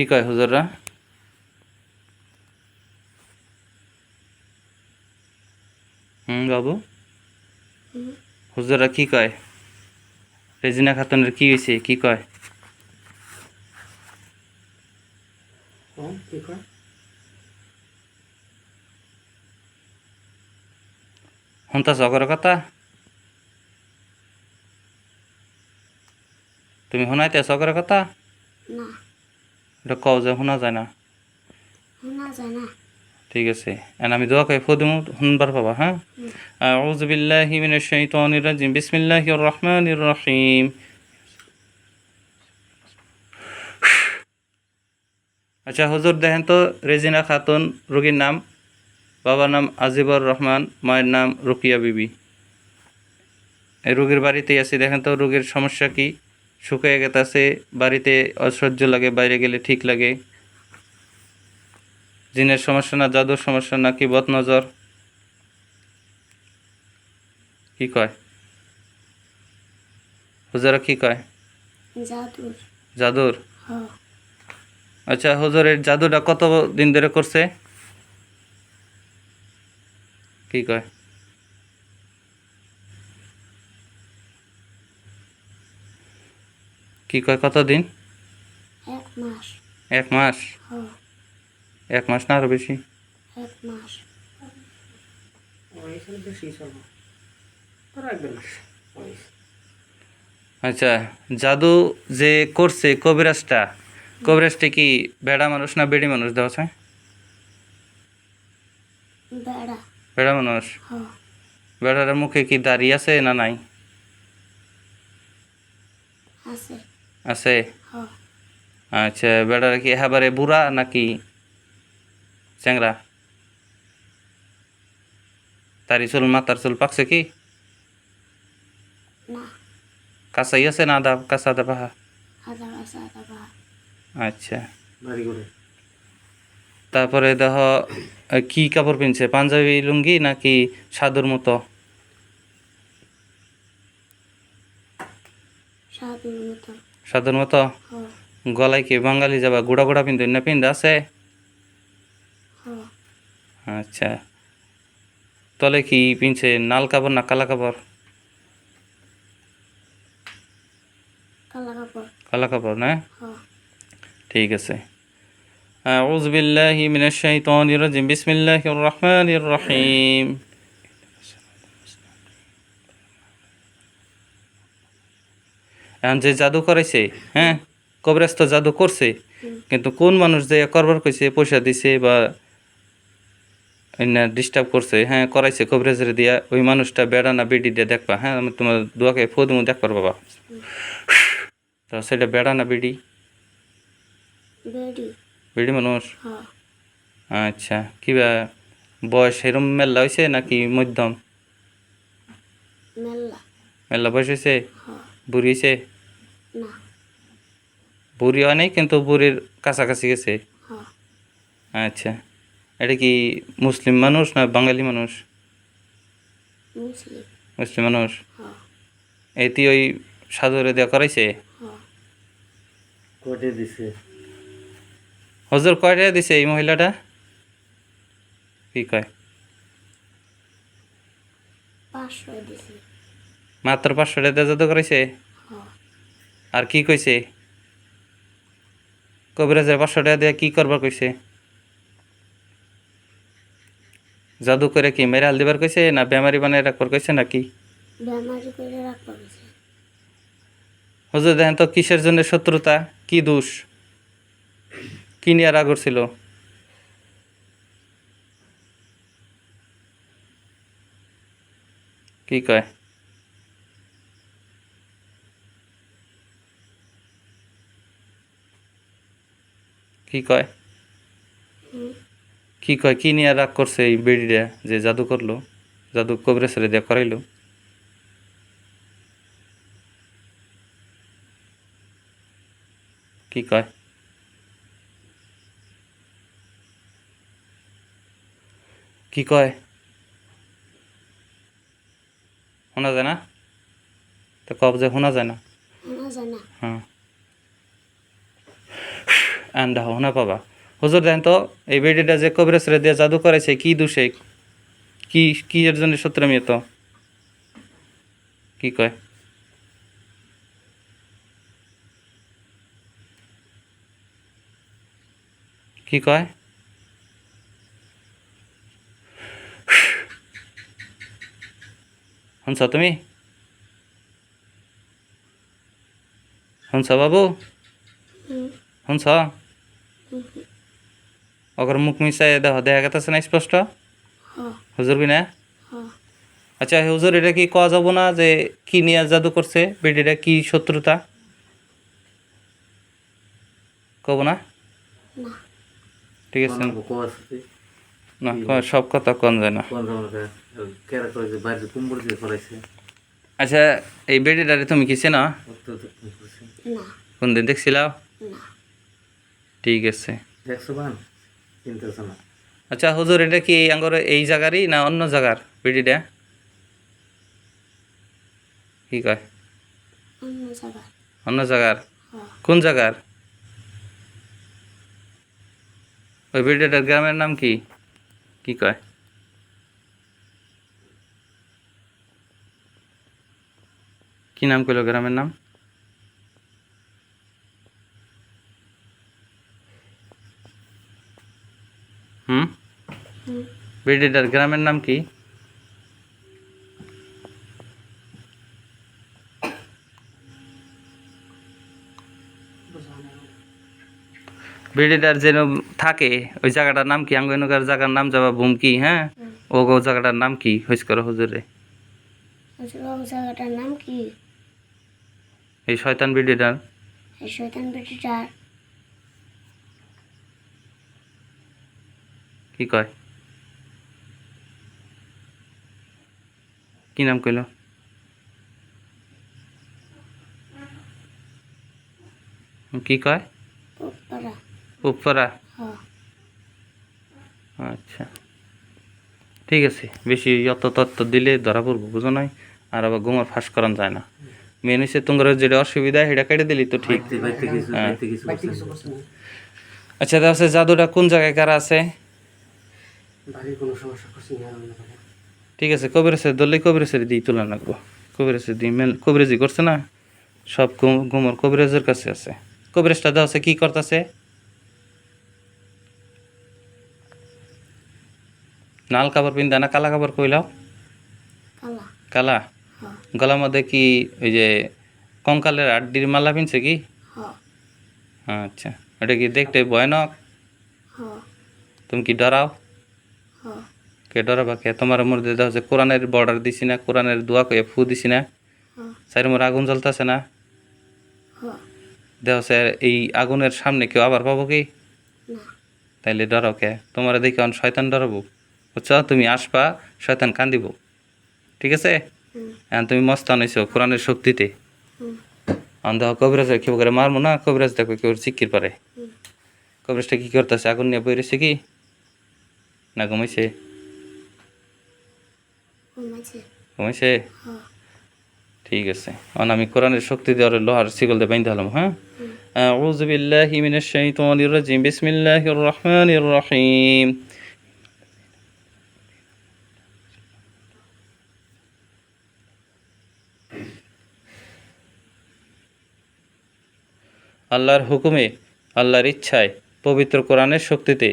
কি কয় হুজুররা? হুম বাবু। হুজুররা কি কয়? রেজিনা খাতুনের কি হয়েছে কি কয়? কয়? শুনতাছ অগর কথা? তুমি শুনাইতেছ অগর কথা? না। এটা কও যে শোনা যায় না। ঠিক আছে। এন আমি দোয়া করে ফদিমু শুনবার পাবা হ্যাঁ? আউযু বিল্লাহি মিনাশ শাইতানির রাজিম। বিসমিল্লাহির রহমানির রহিম। আচ্ছা হুজুর দেখেন তো রেজিনা খাতুন রোগীর নাম? বাবার নাম আজিবর রহমান মায়ের নাম রুকিয়া বিবি। এই রোগীর বাড়িতেই আছি। দেখেন তো রোগীর সমস্যা কি? শুকিয়ে গেতাছে বাড়িতে অসহ্য লাগে বাইরে গেলে ঠিক লাগে। জিনের সমস্যা না জাদুর সমস্যা নাকি বদনজর? কি কয়? হুজুরা কি কয়? জাদুর। জাদুর? হ আচ্ছা হুজুরের জাদুটা কত দিন ধরে করছে? কি কয়? কি কয় কতদিন এক মাস। এক মাস? এক মাস না আরও বেশি? এক মাস। আচ্ছা জাদু যে করছে কবিরাজটা কবিরাজটা কি বেড়া মানুষ না বেড়ি মানুষ দেওয়া আছে? বেড়া মানুষ? বেড়ার মুখে কি দাড়ি আছে না নাই? আছে। আছে? আচ্ছা বেড়ার কি একেবারে বুড়া নাকি চ্যাংরা? তারি চুল মাথার চুল পাকছে কি? না। কাঁচাই আছে না আদা কাঁচা আদা পাহা? আচ্ছা। তারপরে দেখ কি কাপড় পিনছে? পাঞ্জাবি লুঙ্গি নাকি সাধুর মতো? সাধুর মতো। সাধুর মতো হ গলায় কি বাঙালি যাবা গুড়া গুড়া পিন্ধ না পিন্ধ আছে হ আচ্ছা তলে কি পিনছে নাল কাপড় না কালা কাপড় কালা কাপড় কালা কাপড় না হ ঠিক আছে أعوذ بالله من الشيطان الرجيم بسم الله الرحمن الرحيم এখন যে জাদু করাইছে হ্যাঁ? কবরেজ তো জাদু করছে কিন্তু কোন মানুষ যে করবার কইছে পয়সা দিছে বা ডিস্টার্ব করছে হ্যাঁ করাইছে কবরেজের দিয়া ওই মানুষটা বেড়া না বেডি দিয়ে দেখবা হ্যাঁ আমি তোমার দুয়াকে ফোদমু দেখবার বাবা। তো সেটা বেড়া না বেডি? বেড়ি। মানুষ? হ আচ্ছা কিবা বয়স এরম মেলা হয়েছে নাকি মধ্যম? মেল্লা মেলা বয়স হয়েছে হ বুড়ি হয়েছে বুড়ি হয় নাই কিন্তু বুড়ির কাছাকাছি গেছে? আচ্ছা। এটা কি মুসলিম মানুষ না বাঙালি মানুষ? মুসলিম। মুসলিম মানুষ? এটি ওই সাধুরে দেওয়া করাইছে? হ কোটে দিছে? হজুর কয়টা দিছে এই মহিলাটা? কি কয়? মাত্র পাঁচশো টাকা জাদু করাইছে? হ আর কি কইছে? কবিরাজের পাঁচশো টাকা দিয়ে কি করবার কইছে? জাদু করে কি মেরাল দিবার কইছে না বেমারি বানায় রাখবার কইছে নাকি? হুজুর দেখেন তো কিসের জন্য শত্রুতা? কি দোষ? কি নিয়ে রাগ ছিল কি কয়? কি কয়? কি কয়? কি নিয়ে রাগ করছে এই বেডিটা যে জাদু করল? জাদু কবিরাজের দিয়ে করাইলো? কি কয়? কি কয়? শোনা যায় না? তো কব যে শোনা যায় না? শোনা যায় না। হ্যাঁ। আন্ডা হোনা পাবা হুজুর দেখেন তো, এই বেডিটা যে কবিরাজরে দিয়ে জাদু করেছে কি দোষে? কি কি এর জন্য সূত্রে তো কি কয়? কি কয়? শুনছ তুমি? শুনছ বাবু? শুনছ ওকর মুখ মিশাই দেহ দেখা গেতেছে না স্পষ্ট হ হুজুর কি না হ আচ্ছা হুজুর এটা কি কওয়া যাব না যে কি নিয়ে জাদু করছে বেডিটা কি শত্রুতা কব না না ঠিক আছে না ক- সব কথা কন যায় না কোন ধরনের কেরা করে যে বাইরে কুম্বর দিয়ে ফলাইছে আচ্ছা এই বেডিটারে তুমি কি চেনা অত্যন্ত না কোন দিন দেখছিলাও না ঠিক আছে। আচ্ছা হুজুর এটা কি আঙ্গর এই জায়গারই না অন্য জায়গার বেডিটা? কি কয়? অন্য জায়গা অন্য জায়গার হ কোন জায়গার ওই বেডিটার গ্রামের নাম কি? কি কয়? কি নাম কইল গ্রামের নাম হুম বেডিটার গ্রামের নাম কি? বেডিটার যেন থাকে ওই জায়গাটার নাম কি? আঙ্গনকার জায়গার নাম যাবা ভুমকি হ্যাঁ? ও গো জায়গাটার নাম কি? হইস করো হুজুরে। জায়গাটার নাম কি? এই শয়তান বেডিটার এই বেটিটার কি কয়? কি নাম কইল? কি কয়? উপরা উপরা আচ্ছা। ঠিক আছে বেশি অত তত্ত্ব দিলে ধরা পড়ব বুঝো নাই? আর আবার ঘুমার ফাঁস করান যায় না। মেন হচ্ছে তোমার যেটা অসুবিধা সেটা কেটে দিলি তো ঠিক। হ্যাঁ। আচ্ছা তাহলে জাদুটা কোন জায়গায় কারা আছে? ঠিক আছে কবিরাসের ধরলে কবিরাসের দিই তুলে রাখব কবিরাসের দিই মেল কবিরাজি করছে না সব ঘুমর কবিরাজের কাছে আছে। কবিরাজটা দেওয়া আছে কি করতেছে? নাল কাপড় পিন্দা না কালা কাপড় কইলাও কালা। কালা? হ গলার মধ্যে কি ওই যে কঙ্কালের আড্ডির মালা পিনছে কি? আচ্ছা ওটা কি দেখতে ভয়ানক? তুমি কি ডরাও? কে ডরাবা কে? তোমার মধ্যে দেওয়া হচ্ছে কোরআনের বর্ডার দিছি না কোরআনের দোয়া কয়ে ফু দিছি না। চারি মোর আগুন জ্বলতেছে না। হ দেওয়া হচ্ছে এই আগুনের সামনে কেউ আবার পাবো কি? তাইলে ডরাও কে? তোমার দেখে অন শয়তান ডরাবো। বুঝছ? তুমি আসবা শয়তান কান্দিব। ঠিক আছে? এখন তুমি মস্তান হয়েছো কোরআনের শক্তিতে। অন্ধ কবিরাজ কেউ করে মারবো না? কবিরাজ দেখো কেউ চিক্কির পারে। কবিরাজটা কি করতেছে? আগুন নিয়ে বইরেছে কি? না ঘুমাইছে? ঘুমাইছে ঘুমাইছে হ ঠিক আছে অন আমি কোরআনের শক্তি দেওয়ার লোহার শিকল দিয়ে বাইন্ধে হলাম হ্যাঁ أعوذ بالله من الشيطان الرجيم بسم الله الرحمن الرحيم আল্লাহর হুকুমে আল্লাহর ইচ্ছায় পবিত্র কোরআনের শক্তিতে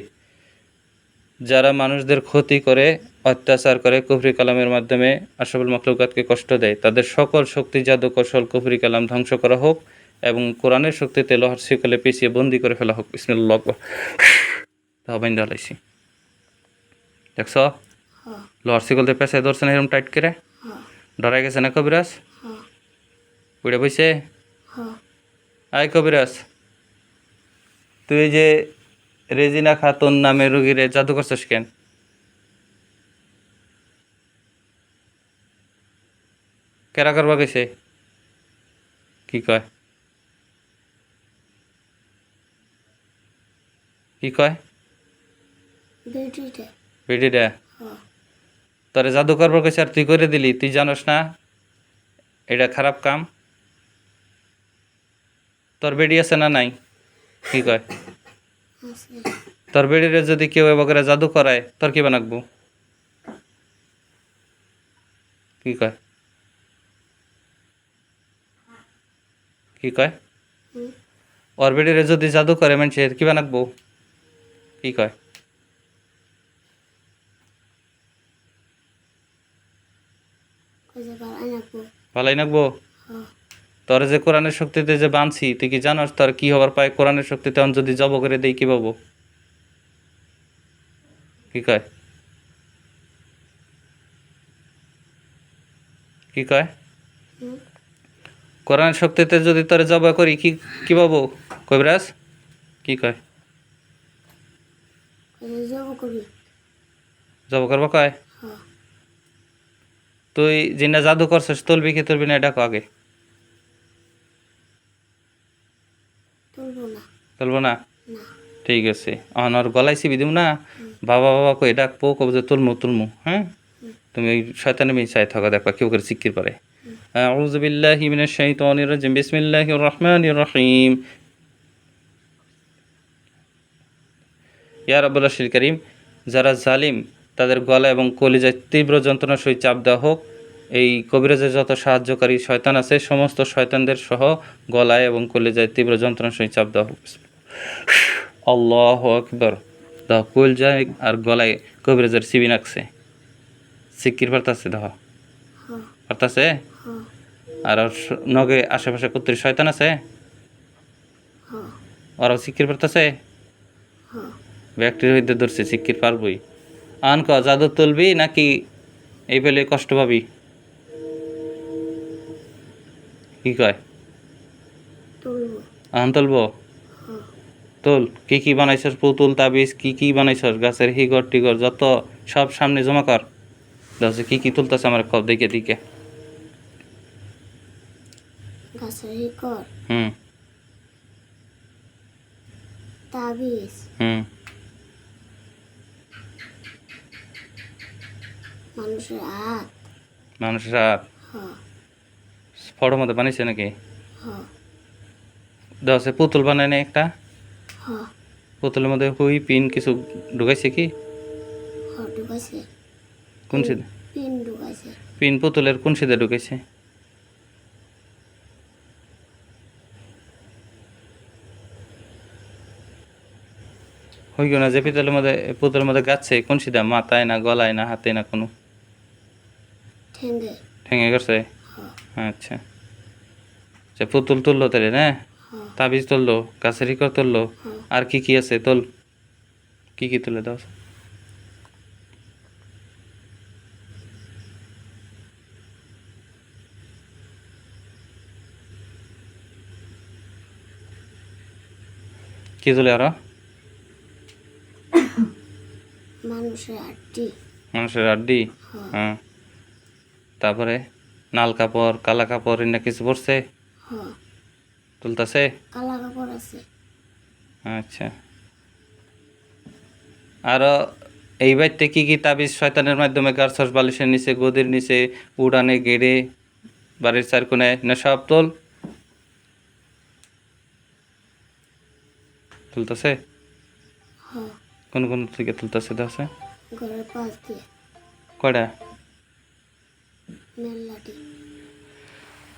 যারা মানুষদের ক্ষতি করে অত্যাচার করে কুফরি কালামের মাধ্যমে আশরাফুল মখলুকাতকে কষ্ট দেয়। তাদের সকল শক্তি জাদু কৌশল কুফরি কালাম ধ্বংস করা হোক এবং কোরআনের শক্তিতে লোহার শিকলে পিছিয়ে বন্দি করে ফেলা হোক। ডালাইছি দেখছ? লোহার শিকলতে পেঁচায় ধরছে না এরকম টাইট করে? হ ডরাই গেছে না কবিরাজ? উড়ে বইছে? আয় কবিরাজ। তুই যে রেজিনা খাতুন নামে রুগীরে জাদু করছিস কেন? কেরা করবা গেছে কি কয়? কি কয়? বেটিটা। বেটিটা? হ তোরে জাদু করবার গেছে আর তুই করে দিলি তুই জানোস না? এটা খারাপ কাম। তোর বেডি আছে না নাই? কি কয়? তোর বেড়িরে যদি কেউ এবারে জাদু করায় তোর কি বানাকবো? কি কয়? কি কয়? ওর যদি জাদু করে মানুষে কি বানাকবো কি কয়? ভালাই নাকবো তোর যে কোরআনের শক্তিতে যে বানছি, তুই কি জানাস তোর কি হবার পায়? কোরআনের শক্তিতে আমি যদি জব করে দেই, কি পাবো কি কয়? কি কয়? হুম কোরআনের শক্তিতে যদি তোরে জব করি কি কি পাবো? কবিরাজ? কি কয়? জব করব কয়? হ তুই যিনা জাদু করছিস তুলবি কি তুলবি না এটা আগে? তুলবো না। ঠিক আছে। অনর গলায় চিবি দিম না? বাবা বাবা কই ডাকবো কব যে তুলমু তুলমু হ্যাঁ? তুমি ওই শয়তানে চাই থাকা দেখবা কেউ করে চিক্কির পারে। أعوذ بالله من الشيطان الرجيم بسم الله الرحمن الرحيم ইয়া রাব্বুল আশিল করিম যারা জালিম তাদের গলা এবং কলিজায় তীব্র যন্ত্রণার সহিত চাপ দেওয়া হোক এই কবিরাজের যত সাহায্যকারী শয়তান আছে সমস্ত শয়তানদের সহ গলায় এবং কলিজায় তীব্র যন্ত্রণার সহিত চাপ দেওয়া হোক আল্লাহ আকবর দাও কলজায় আর গলায় কবিরাজের সিবি নাকছে সিক্কির পারতাছে দাও হ পারতাছে হ আর নগে আশেপাশে কুত্তির শয়তান আছে? হ ওরাও সিক্কির পারতাছে হ ব্যাকটেরিয়া হইতে ধরছে সিক্কির পারবই। আন ক জাদু তুলবি নাকি এই পেলে কষ্ট পাবি? কি কয়? আন তুলবো? হ তুল। কি কি বানাইছস পুতুল তাবিজ কি কি বানাইছস? গাছের হিগর টিগর যত সব সামনে জমা কর। দেখছে কি কি তুলতেছে আমার কব দিকে দিকে গাছের শিকড় হুম তাবিজ হুম মানুষের হাত মানুষের হাত হ ফটোর মধ্যে বানাইছে নাকি দেখছে পুতুল বানায় না একটা? পুতুলের মধ্যে হুই পিন কিছু ঢুকাইছে কি? ঢুকাইছে। কোন সিধে? পিন ঢুকাইছে। পিন পুতুলের কোন সিধে ঢুকাইছে? হই না যে পিতলের মধ্যে পুতুলের মধ্যে গাচ্ছে কোন সিধা মাথায় না গলায় না হাতে না কোনো? ঠেঙে গেছে? হ আচ্ছা। আচ্ছা পুতুল তুললো তাহলে না? হ তাবিজ তুললো গাছের শিকড় তুললো হ আর কি কি আছে তোল? কি কি তুলে দাও? কি তুলে আরও? মানুষের আড্ডি। হ্যাঁ। তারপরে নাল কাপড় কালা কাপড় এনে কিছু পড়ছে হ তুলতাছে? কালা কাপড় আছে। আচ্ছা। আরও এই বাড়িতে কি কি তাবিজ শয়তানের মাধ্যমে গাছস বালিশের নিচে গদির নিচে উড়ানে গেড়ে বাড়ির চার না সব তোল? তুলতেছে? কোন কোন থেকে তুলতেছে দেখছে ঘরের পাশ দিয়ে। কয়টা? মেল্লাটি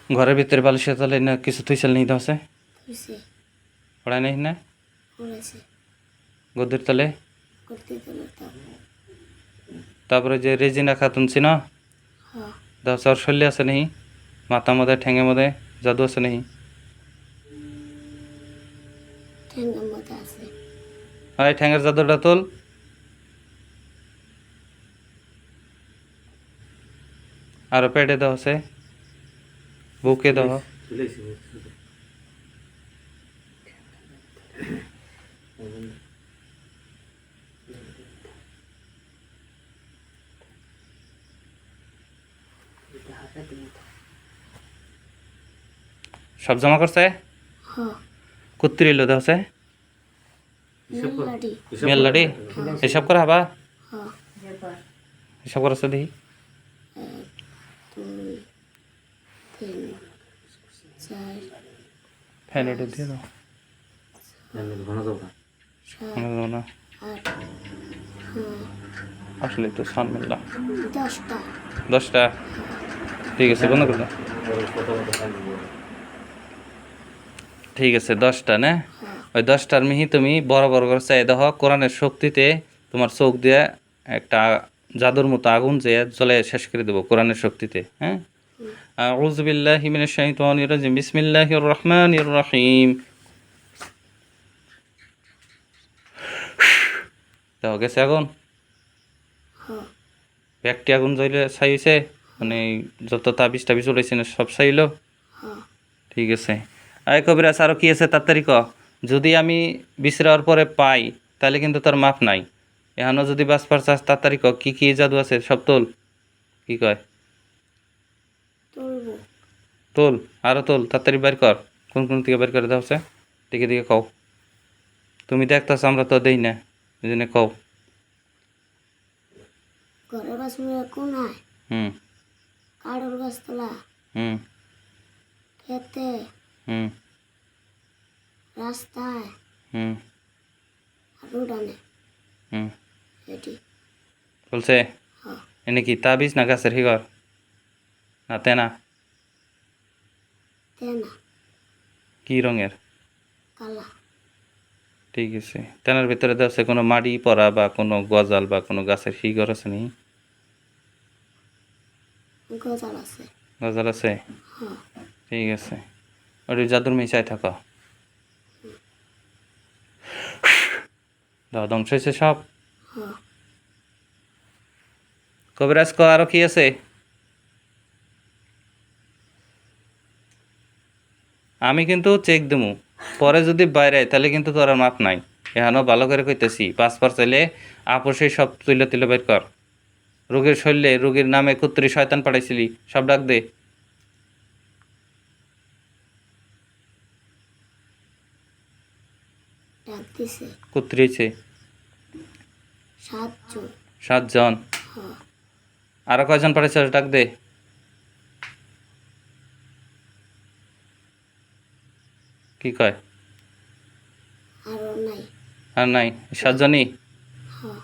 ঘরের ভিতরে বালিশের তলে না কিছু তুইসাল নেই দছে ধুইছে পড়ায় নেই না? পড়েছে গদির তলে? করতে দিল তো। তারপরে যে রেজিনা খাতুন ছিল? হ দশ ওর শল্য আছে নেই মাথা মধ্যে ঠেঙে মধ্যে জাদু আছে নেই ঠেঙ্গের মধ্যে আছে। হয় ঠ্যাঙের জাদুটা তোল। আরও পেটে দাও আছে বুকে দাও। চলেছি সব জমা করছে? হ কুত্তি রইল দাও আছে মেল্লাটি মেল্লাডি এসব করে হবা হ এসব করছে দেখি। ফ্যান এটা দিয়ে দাও আসলে তো দশটা দশটা ঠিক আছে বন্ধ করে ঠিক আছে দশটা না ওই দশটার মিহি তুমি বড় বড় করে চাই দেখো কোরআনের শক্তিতে তোমার চোখ দিয়ে একটা জাদুর মতো আগুন যে জলে শেষ করে দেবো কোরআনের শক্তিতে হ্যাঁ? রুজবিল্লাহ হিমিনের শাহিদ বিসমিল্লাহ রহমান রহিম। তাও গেছে আগুন? হ্যাঁ। একটি আগুন জলে সাইছে মানে যত তাবিজ টাবিজ উড়াইছে না সব সাইল হ্যাঁ। ঠিক আছে। আয় আছে আরও কী আছে তাড়াতাড়ি ক। যদি আমি বিশ্রাওয়ার পরে পাই তাহলে কিন্তু তার মাপ নাই। এখনও যদি বাঁচবার চাস তাড়াতাড়ি ক। কী কী জাদু আছে? সব তোল। কি কয়? তোল আরও তোল তাড়াতাড়ি বের কর। কোন কোন থেকে বের করে দেওয়া আছে দিকে দিকে কও। তুমি দেখতেছ আমরা তো দেই না এই জন্য কও। ঘরের বাসুরা কোনায়? হুম। কাঠের গাছতলা? হুম। খেতে? হুম। রাস্তায়? হুম। আর হুম। এটি। বলছে হ্যাঁ। এনে কি তাবিজ না গাছের হিগর না তেনা? তেনা। কি রঙের? কালা। ঠিক আছে। তেনার ভিতরে দেওয়া আছে কোনো মাড়ি পড়া বা কোনো গজাল বা কোনো গাছের শিগর আছে নি? গজাল আছে। গজাল আছে? হ্যাঁ। ঠিক আছে। ওটি জাদুর মিশাই থাক। দাও ধ্বংস হয়েছে সব। হ্যাঁ। কবিরাজ ক আরও কি আছে? আমি কিন্তু চেক দেবো পরে যদি বাইরে তাহলে কিন্তু তোর মাপ নাই। এখানেও ভালো করে কইতেছি পাসপোর্ট চাইলে আপোষে সব তুলে তুলে বের কর। রোগীর শরীরে রোগীর নামে কুত্তরি শয়তান পাঠাইছিলি সব ডাক দে। হয়েছে সাতজন। সাতজন? হ্যাঁ। আরও কয়জন ডাক দে। কি কয়? আর নাই। সাতজনই? হ্যাঁ।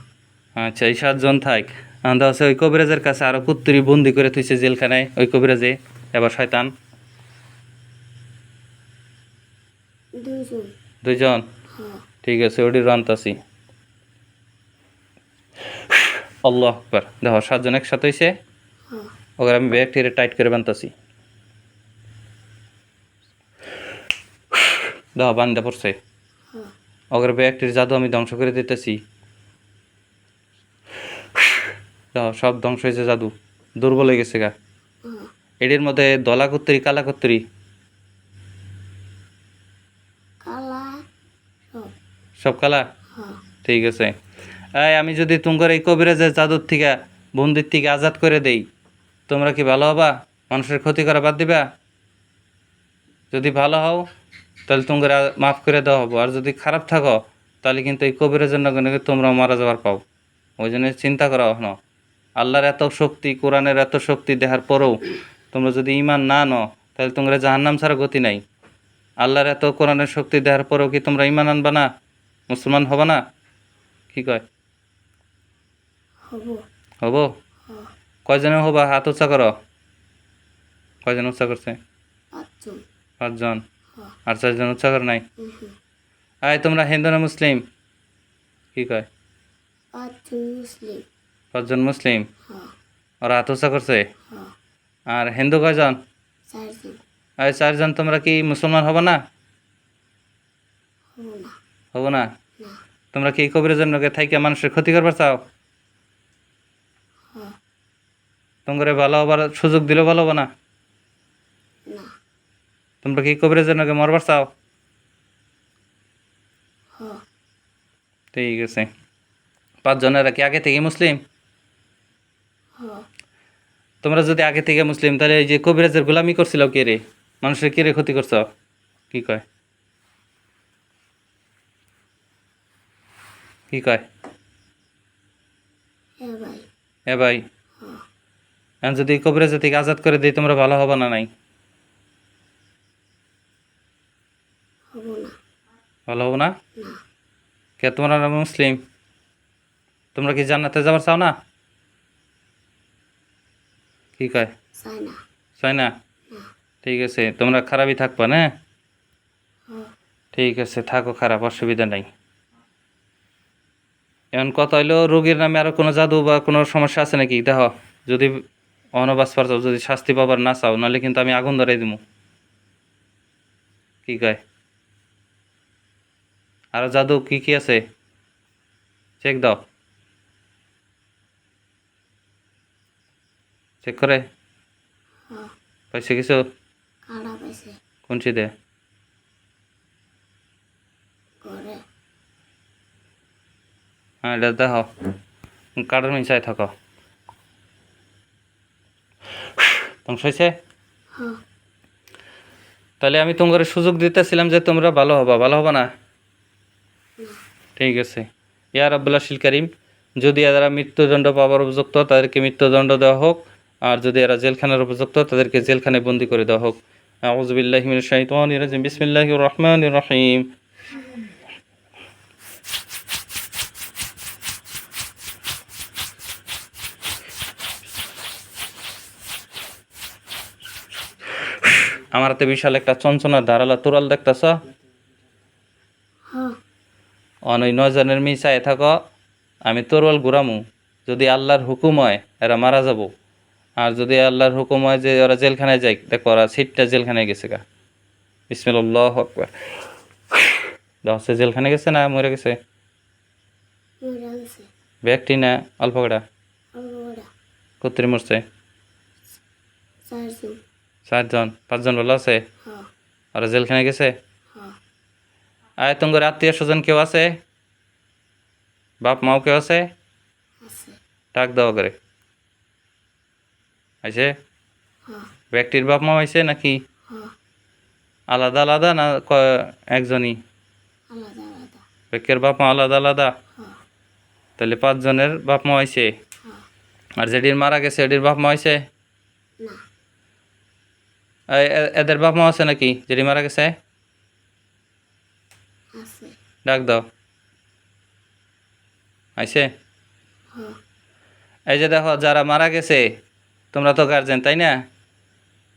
আচ্ছা এই সাতজন থাক। আমাদের আছে ওই কবিরাজের কাছে আরও কুত্তুরি বন্দি করে থুইছে জেলখানায় ওই কবিরাজে। এবার শয়তান। দুইজন। হ্যাঁ। ঠিক আছে ওটি রান্তাছি। আল্লাহ আকবার। দেখো সাতজন একসাথে হয়েছে হ্যাঁ। ওকে আমি ব্যাগ টেরে টাইট করে বানতাছি। দেখো বান্দা পড়ছে। হ্যাঁ। ওগের ব্যাগটির জাদু আমি ধ্বংস করে দিতেছি। দেখো সব ধ্বংস হয়েছে জাদু। দুর্বল হয়ে গেছে গা। হ্যাঁ। এটির মধ্যে দলা কত্তরি কালা কত্তরি। সব। কালা? ঠিক আছে। আমি যদি তোমার এই কবিরাজের জাদুর থেকে, বন্দির থেকে আজাদ করে দেই, তোমরা কি ভালো হবা? মানুষের ক্ষতি করা বাদ দিবা? যদি ভালো হও, তাহলে তোমার মাফ করে দেওয়া হব। আর যদি খারাপ থাকো, তাহলে কিন্তু এই কবিরাজের নগরে তোমরা মারা যাওয়ার পাও। ওই জন্য চিন্তা করা হনো আল্লাহর এত শক্তি, কোরআনের এত শক্তি দেখার পরেও তোমরা যদি ইমান না নো তাহলে তোমরা জাহান্নাম ছাড়া গতি নাই। আল্লাহর এত কোরআনের শক্তি দেওয়ার পরেও কি তোমরা ইমান আনবা না? মুসলমান হবা না? কি কয়? হব। কয়জনে হবা? হাত উঁচা করো। কয়জন উঁচা করছে? পাঁচজন। আর চারজন উঁচা করে নাই? আয় তোমরা হিন্দু না মুসলিম? কি কয়? পাঁচজন মুসলিম। ওরা হাত উঁচা করছে? আর হিন্দু কয়জন? আর চারজন তোমরা কি মুসলমান হব না? হব না। তোমরা কি কবিরের জন্য থাইকে মানুষের ক্ষতি করবার চাও হ্যাঁ তোমরা ভালো হবার সুযোগ দিলে ভালো হব না? তোমরা কি কবিরের জন্য মরবার চাও? হ্যাঁ। ঠিক আছে। পাঁচজনেরা কি আগে থেকে মুসলিম? হ্যাঁ। তোমরা যদি আগে থেকে মুসলিম তাহলে এই যে কবিরাজের গোলামি করছিল কে রে? মানুষের কে রে ক্ষতি করছ? কি কয়? কি কয়? এ ভাই। যদি কবিরাজের থেকে আজাদ করে দিই তোমরা ভালো হবে না নাই? ভালো হব না? কে তোমরা নাম মুসলিম? তোমরা কি জান্নাতে যাবার চাও না? কি কয়? চাই না। ঠিক আছে তোমরা খারাপই থাকবা না? হ্যাঁ। ঠিক আছে থাকো খারাপ অসুবিধা নাই। এখন কথা হইল রোগীর নামে আরও কোনো জাদু বা কোনো সমস্যা আছে নাকি? দেখো যদি অনবাস পার চাও, যদি শাস্তি পাবার না চাও নাহলে কিন্তু আমি আগুন ধরাই দিব কি কয়? আরও জাদু কি কি আছে? চেক দাও। চেক করে। হ্যাঁ। পাইছে কিছু? কোন দে। করে। হ্যাঁ এটা দেখো কাঠের মিশাই থাকো। ধ্বংস হয়েছে হ্যাঁ। তাহলে আমি তোমার সুযোগ দিতেছিলাম যে তোমরা ভালো হবা ভালো হবা না? ঠিক আছে। ইয়ার আব্দুল্লাহ শিল করিম যদি এরা মৃত্যুদণ্ড পাওয়ার উপযুক্ত তাদেরকে মৃত্যুদণ্ড দেওয়া হোক। আর যদি এরা জেলখানার উপযুক্ত তাদেরকে জেলখানায় বন্দি করে দেওয়া হোক। আউজবিল্লাহিমিন শাহিতানির রাজিম। বিসমিল্লাহির রহমানির রহিম। আমার হাতে বিশাল একটা চঞ্চনার ধারালা তুরাল দেখতেছ? হ্যাঁ। অন ওই নজনের মিশায় থাক আমি তরোয়াল ঘুরামু। যদি আল্লাহর হুকুম হয় এরা মারা যাব। আর যদি আল্লাহর হুকুম হয় যে ওরা জেলখানায় যায় দেখো ওরা সিটটা জেলখানায় গেছে গা। বিসমিল্লাহ আকবার। সে জেলখানে গেছে না মরে গেছে? ব্যক্তি না অল্প কটা কত্রি মরছে। চারজন পাঁচজন ভালো আছে? হ্যাঁ। ওরা জেলখানে গেছে? হ্যাঁ। আয় তোমার আত্মীয় স্বজন কেউ আছে? বাপ মাও কেউ আছে? আছে। ডাক দেওয়া করে। আছে হ্যাঁ। ব্যক্তির বাপ মা হয়েছে নাকি? আলাদা আলাদা না ক- একজনই? ব্যক্তির বাপ মা আলাদা আলাদা? তাহলে পাঁচজনের বাপ মা হয়েছে হ্যাঁ। আর যেটির মারা গেছে এটির বাপ মা হয়েছে এদের বাপ মা আছে নাকি? যেটি মারা গেছে? ডাক দাও। আইছে? হ্যাঁ। এই যে দেখো যারা মারা গেছে তোমরা তো গার্জেন তাই না?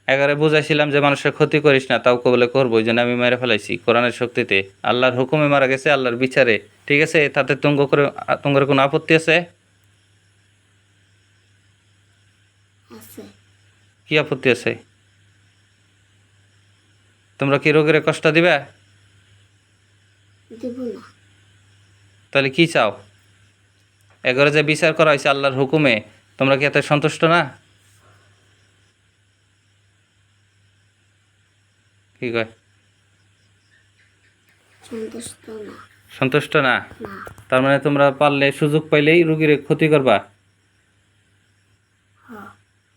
এগারে বুঝাইছিলাম যে মানুষের ক্ষতি করিস না তাও কবলে করব ওই জন্য আমি মেরে ফেলাইছি কোরআনের শক্তিতে। আল্লাহর হুকুমে মারা গেছে আল্লাহর বিচারে। ঠিক আছে? তাতে তুঙ্গ করে তোমার কোনো আপত্তি আছে। কি আপত্তি আছে? তোমরা কি রোগের কষ্ট দিবে? তাহলে কি চাও? এগারে যে বিচার করা হয়েছে আল্লাহর হুকুমে তোমরা কি এত সন্তুষ্ট না? কি কয়? সন্তুষ্ট না। তার মানে তোমরা পারলে সুযোগ পাইলেই রুগীর ক্ষতি করবা? হ্যাঁ।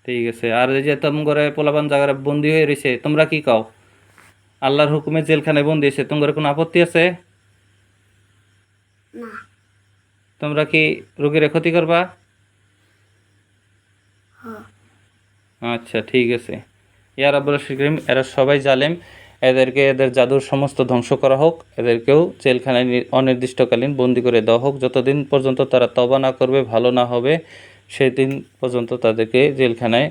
ঠিক আছে। আর এই যে তোম করে পোলাপান জায়গায় বন্দি হয়ে রয়েছে তোমরা কি কাও? আল্লাহর হুকুমে জেলখানায় বন্দি আছে তোমার কোনো আপত্তি আছে? তোমরা কি রুগীর ক্ষতি করবা? হ্যাঁ। আচ্ছা ঠিক আছে। ইয়ার আব্বুল শিকরিম এরা সবাই জালেম। এদেরকে এদের জাদুর সমস্ত ধ্বংস করা হোক। এদেরকেও জেলখানায় অনির্দিষ্টকালীন বন্দি করে দেওয়া হোক। যতদিন পর্যন্ত তারা তবা না করবে ভালো না হবে সেই দিন পর্যন্ত তাদেরকে জেলখানায়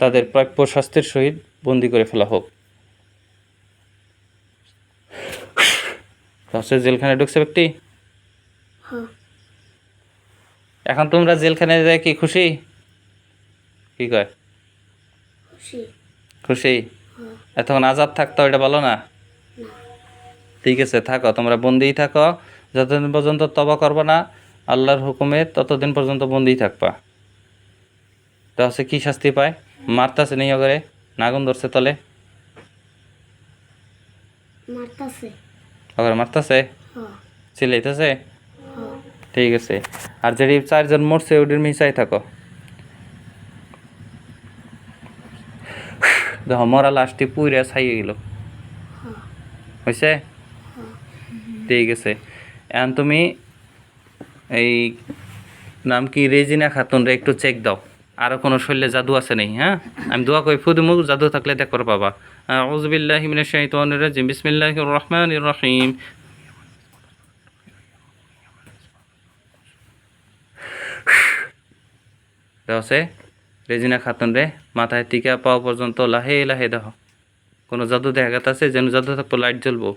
তাদের প্রাপ্য শাস্তির সহিত বন্দি করে ফেলা হোক। তাহলে জেলখানায় ঢুকছে ব্যক্তি? হ্যাঁ। এখন তোমরা জেলখানে যায় কি খুশি? কি কয়? খুশি। হ্যাঁ। এতক্ষণ আজাদ থাকতো এটা বলো না? না। ঠিক আছে থাকো তোমরা বন্দিই থাকো। যতদিন পর্যন্ত তবা করবে না আল্লাহর হুকুমে ততদিন পর্যন্ত বন্দিই থাকবা। তা হচ্ছে কি শাস্তি পায়? মারতাছে নিয়ে করে নাগুন ধরছে তলে। মারতাছে। ওখানে মারতাছে? হ্যাঁ। চিলাইতেছে হ্যাঁ। ঠিক আছে। আর যেটি চারজন মরছে ওটির মিশাই থাকো। দেখো মরা লাশটি পুইরা ছাইয়ে গেল। হ্যাঁ। হয়েছে ঠিক আছে। এখন তুমি এই নাম কি রেজিনা খাতুন রে একটু চেক দাও। আরও কোনো শরীরে জাদু আছে নেই হ্যাঁ? আমি দোয়া করি ফুদুমুখ জাদু থাকলে দেখ করে পাবা أعوذ بالله من الشيطان الرجيم بسم الله الرحمن الرحيم আছে রেজিনা খাতুন রে মাথায় টিকা পাওয়া পর্যন্ত লাহে লাহে দেহ কোনো জাদু দেখাত আছে যেন জাদু থাকব লাইট জ্বলবো?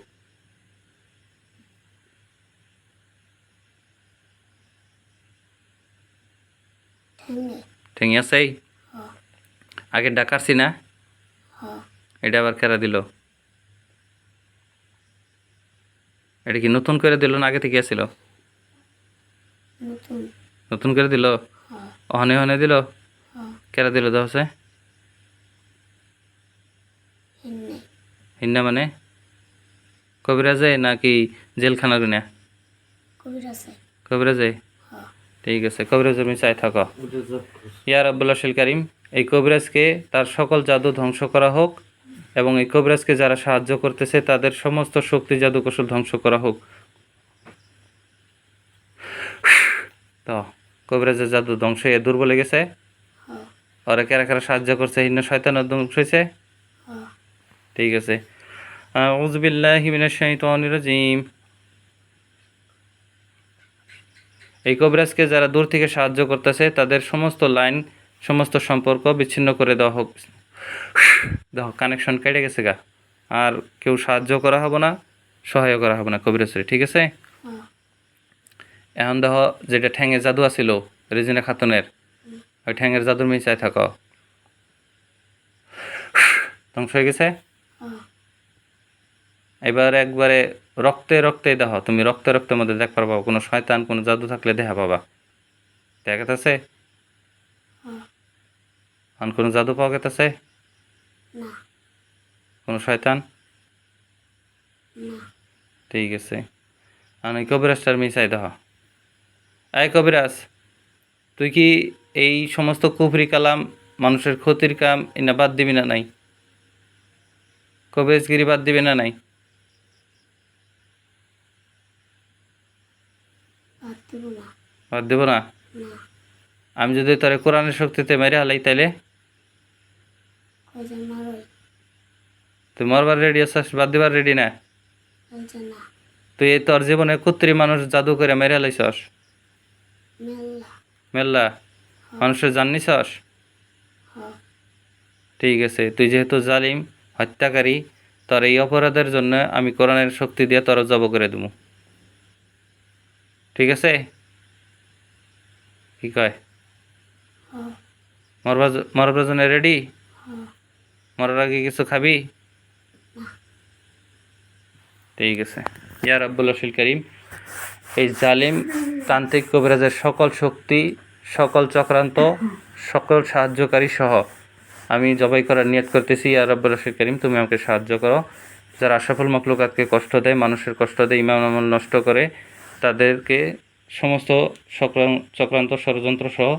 ঠেঙি আছে হ্যাঁ। আগে ডাকারছি না এটা আবার কেরা দিল? এটা কি নতুন করে দিল না আগে থেকে ছিল নতুন। নতুন করে দিল? হ্যাঁ। অহনে অহনে দিল? হ্যাঁ। কেরা দিল দেওয়াছে হিন্নে হিন্না মানে? কবিরাজে নাকি জেলখানা গুনা কবির আছে কবিরাজে? হ্যাঁ। ঠিক আছে কবিরাজ আমি চাই থাকো। ইয়ার আব্বুল্লাহ শিল করিম এই কবিরাজকে তার সকল জাদু ধ্বংস করা হোক এবং এই কবিরাজকে যারা সাহায্য করতেছে তাদের সমস্ত শক্তি জাদু কৌশল ধ্বংস করা হোক। তো কবিরাজের জাদু ধ্বংস হয়ে দুর্বল হয়ে গেছে? হ্যাঁ। ওরা কেরা কেরা সাহায্য করছে? হিন্ন শয়তানের ধ্বংস হয়েছে? হ্যাঁ। ঠিক আছে। আউযু বিল্লাহি মিনাশ শাইতানির রাজিম। এই কবিরাজকে যারা দূর থেকে সাহায্য করতেছে তাদের সমস্ত লাইন সমস্ত সম্পর্ক বিচ্ছিন্ন করে দেওয়া হোক। দেখো কানেকশন কেটে গেছে গা। আর কেউ সাহায্য করা হবে না সহায় করা হবে না কবিরাজের, ঠিক আছে? এখন দেখো, যেটা ঠ্যাঙে জাদু আছিল, রেজিনা খাতুনের, ওই ঠ্যাঙের জাদুর মিশায় থাকো। ধ্বংস হয়ে গেছে? এবার একবারে রক্তে রক্তে দেহ তুমি রক্তে রক্তের মধ্যে দেখ পারবা, কোনো শয়তান, কোনো জাদু থাকলে দেখা পাবা। দেখা হ্যাঁ আর কোনো জাদু পাওয়া না কোনো শয়তান? ঠিক আছে। আমি কবিরাজটার মিশাই দেহ এই কবিরাজ তুই কি এই সমস্ত কুফরি কালাম মানুষের ক্ষতির কাম এনা বাদ দিবি না নাই? কবিরাজগিরি বাদ দিবি না নাই? বাদ দিব না। আমি যদি তোরে কোরআনের শক্তিতে মেরে হালাই তাইলে? তুই মরবার রেডি আছিস? বাদ দিবার রেডি না। তুই এই তোর জীবনে কুত্রি মানুষ জাদু করে মেরে হালাইছস মেল্লা। মানুষের জানিছস ঠিক আছে তুই যেহেতু জালিম হত্যাকারী তোর এই অপরাধের জন্য আমি কোরআনের শক্তি দিয়ে তোর জব করে দেবো। ঠিক আছে? কি কয়? মরবার মরবার জন্য রেডি মরার আগে কিছু খাবি? ঠিক আছে। ইয়া আব্বুল রশিল করিম, এই জালিম তান্ত্রিক কবিরাজের সকল শক্তি, সকল চক্রান্ত, সকল সাহায্যকারী সহ আমি জবাই করার নিয়ত করতেছি। ইয়ার আব্বুল রশিল করিম, তুমি আমাকে সাহায্য করো। যারা আশাফুল মখলুকাতকে কষ্ট দেয়, মানুষের কষ্ট দেয় ইমাম আমল নষ্ট করে, তাদেরকে সমস্ত চক্রান্ত ষড়যন্ত্র সহ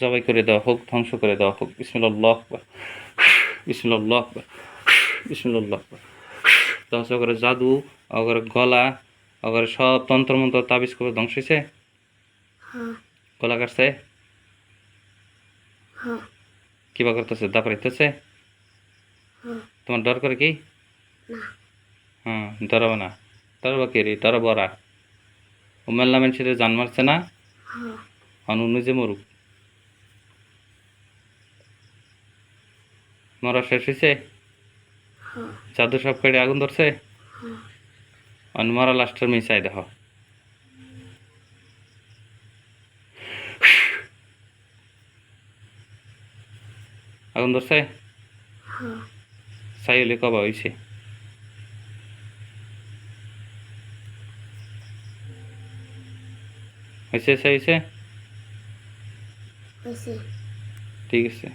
জবাই করে দেওয়া হোক, ধ্বংস করে দেওয়া হোক। বিসমুল্লাহ আকবার ধ্বংস করে জাদু অগরে গলা অগরে সব তন্ত্রমন্ত্র তাবিজ করে ধ্বংস হয়েছে হ্যাঁ। গলা কাটছে? হ্যাঁ। কিবা করতেছে? দাপাইতেছে হ্যাঁ। তোমার ডর করে কি? হ্যাঁ ডরাবে না। ডরবা কি রে? ডর বরা ও মেল্লা মানুষের জান মারছে না? অনু নিজে মরুক। মরা শেষ হয়েছে হ্যাঁ। জাদু সব কেটে আগুন ধরছে? হ্যাঁ। মরা লাস্টের মিশাই দেখ। আগুন ধরছে? হ্যাঁ। চাই হলে কবা হয়েছে হয়েছে হয়েছে ঠিক আছে।